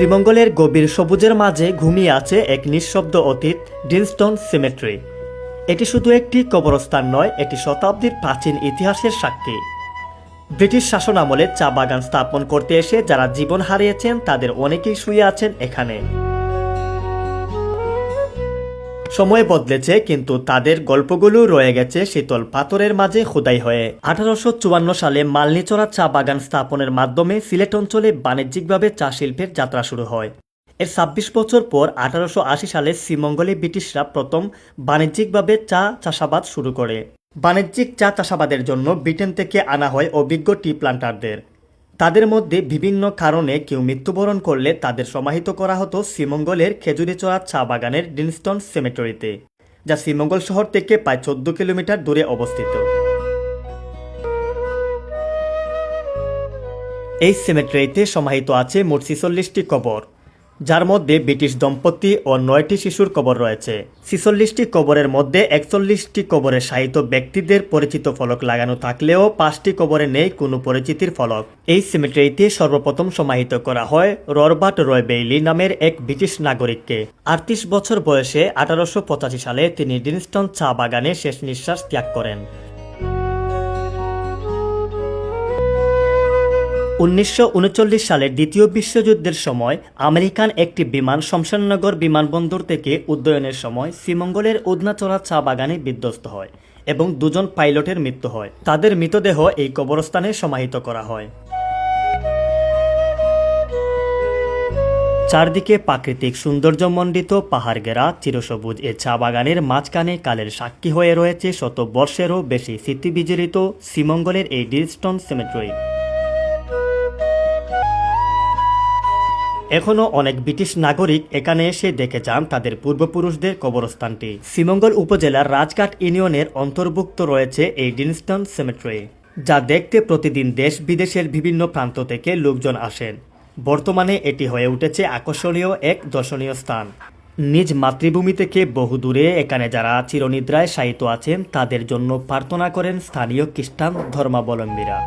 শ্রীমঙ্গলের গভীর সবুজের মাঝে ঘুমিয়ে আছে এক নিঃশব্দ অতীত, ডিনস্টন সিমেট্রি। এটি শুধু একটি কবরস্থান নয়, এটি শতাব্দীর প্রাচীন ইতিহাসের সাক্ষী। ব্রিটিশ শাসন আমলে চা বাগান স্থাপন করতে এসে যারা জীবন হারিয়েছেন, তাদের অনেকেই শুয়ে আছেন এখানে। সময় বদলেছে, কিন্তু তাদের গল্পগুলো রয়ে গেছে শীতল পাথরের মাঝে খোদাই হয়ে। আঠারোশো চুয়ান্ন সালে মালনিচড়া চা বাগান স্থাপনের মাধ্যমে সিলেট অঞ্চলে বাণিজ্যিকভাবে চা শিল্পের যাত্রা শুরু হয়। এর ছাব্বিশ বছর পর আঠারোশো আশি সালে শ্রীমঙ্গলে ব্রিটিশরা প্রথম বাণিজ্যিকভাবে চা চাষাবাদ শুরু করে। বাণিজ্যিক চা চাষাবাদের জন্য ব্রিটেন থেকে আনা হয় অভিজ্ঞ টি প্লান্টারদের। তাদের মধ্যে বিভিন্ন কারণে কেউ মৃত্যুবরণ করলে তাদের সমাহিত করা হতো শ্রীমঙ্গলের খেজুরিচড়া চা বাগানের ডিনস্টন সেমেটরিতে, যা শ্রীমঙ্গল শহর থেকে প্রায় চোদ্দ কিলোমিটার দূরে অবস্থিত। এই সেমেট্রিতে সমাহিত আছে মোট ছিচল্লিশটি কবর। যার মধ্যে ব্রিটিশ দম্পতি ও নয়টি শিশুর কবর রয়েছে। ছিচল্লিশটি কবরের মধ্যে একচল্লিশটি কবরে শায়িত ব্যক্তিদের পরিচিত ফলক লাগানো থাকলেও পাঁচটি কবরে নেই কোনো পরিচিতির ফলক। এই সেমেট্রিতে সর্বপ্রথম সমাহিত করা হয় রবার্ট রয় বেইলি নামের এক ব্রিটিশ নাগরিককে। আটত্রিশ বছর বয়সে আঠারোশো পঁচাশি সালে তিনি ডিনস্টন চা বাগানে শেষ নিঃশ্বাস ত্যাগ করেন। উনিশশো উনচল্লিশ সালের দ্বিতীয় বিশ্বযুদ্ধের সময় আমেরিকান একটি বিমান শমশাননগর বিমানবন্দর থেকে উড্ডয়নের সময় শ্রীমঙ্গলের উদনাচড়া চা বাগানে বিধ্বস্ত হয় এবং দুজন পাইলটের মৃত্যু হয়। তাদের মৃতদেহ এই কবরস্থানে সমাহিত করা হয়। চারদিকে প্রাকৃতিক সৌন্দর্যমণ্ডিত পাহাড় ঘেরা, চিরসবুজ এ চা বাগানের মাঝখানে কালের সাক্ষী হয়ে রয়েছে শত বর্ষেরও বেশি স্মৃতিবিজড়িত শ্রীমঙ্গলের এই ডিলস্টন সেমেট্রি। এখনও অনেক ব্রিটিশ নাগরিক এখানে এসে দেখে যান তাদের পূর্বপুরুষদের কবরস্থানটি। শ্রীমঙ্গল উপজেলার রাজঘাট ইউনিয়নের অন্তর্ভুক্ত রয়েছে এই ডিনস্টন সেমেট্রি, যা দেখতে প্রতিদিন দেশ বিদেশের বিভিন্ন প্রান্ত থেকে লোকজন আসেন। বর্তমানে এটি হয়ে উঠেছে আকর্ষণীয় এক দর্শনীয় স্থান। নিজ মাতৃভূমি থেকে বহু দূরে এখানে যারা চিরনিদ্রায় শায়িত আছেন, তাদের জন্য প্রার্থনা করেন স্থানীয় খ্রিস্টান ধর্মাবলম্বীরা।